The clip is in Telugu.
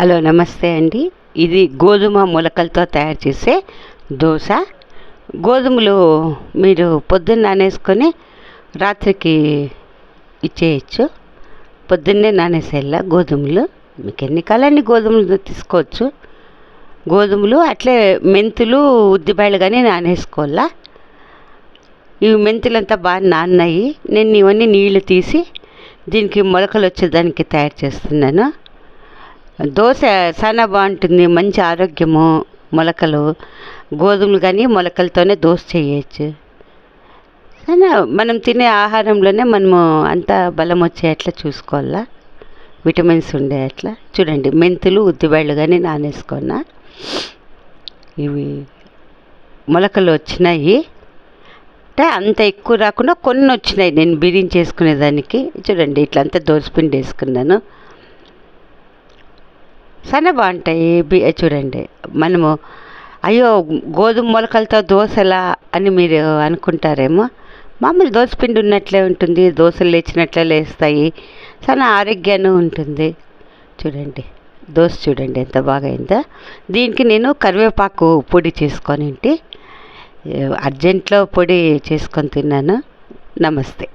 హలో నమస్తే అండి. ఇది గోధుమ మొలకలతో తయారు చేసే దోశ. గోధుమలు మీరు పొద్దున్న నానేసుకొని రాత్రికి ఇచ్చేయచ్చు. పొద్దున్నే నానేసేలా గోధుమలు. మీకు ఎన్ని కాలాన్ని గోధుమలు తీసుకోవచ్చు? గోధుమలు అట్లే మెంతులు ఉద్దిబాయలు కానీ నానేసుకోవాలా? ఇవి మెంతులంతా బాగా నాన్నాయి. నేను ఇవన్నీ నీళ్ళు తీసి దీనికి మొలకలు వచ్చేదానికి తయారు చేస్తున్నాను. దోశ చాలా బాగుంటుంది మంచి ఆరోగ్యము మొలకలు గోధుమలు కానీ మొలకలతోనే దోశ చేయొచ్చు. చాలా మనం తినే ఆహారంలోనే మనము అంత బలం వచ్చేట్లా చూసుకోవాలా? విటమిన్స్ ఉండే అట్లా చూడండి మెంతులు ఉద్దిబళ్ళు కానీ నానేసుకున్నా ఇవి మొలకలు వచ్చినాయి. అంటే అంత ఎక్కువ రాకుండా కొన్ని వచ్చినాయి. నేను బిర్యానీ చేసుకునేదానికి. చూడండి ఇట్లా అంతా దోసపిండి వేసుకున్నాను. చాలా బాగుంటాయి బి- చూడండి. మనము అయ్యో గోధుమ మొలకలతో దోశలా అని మీరు అనుకుంటారేమో. మామూలు దోసపిండి ఉన్నట్లే ఉంటుంది దోశలు లేచినట్లే లేస్తాయి. చాలా ఆరోగ్యాన్ని ఉంటుంది. చూడండి దోశ చూడండి ఎంత బాగా అయిందో దీనికి నేను కరివేపాకు పొడి చేసుకొని ఉంటే అర్జెంట్లో పొడి చేసుకొని తిన్నాను. నమస్తే.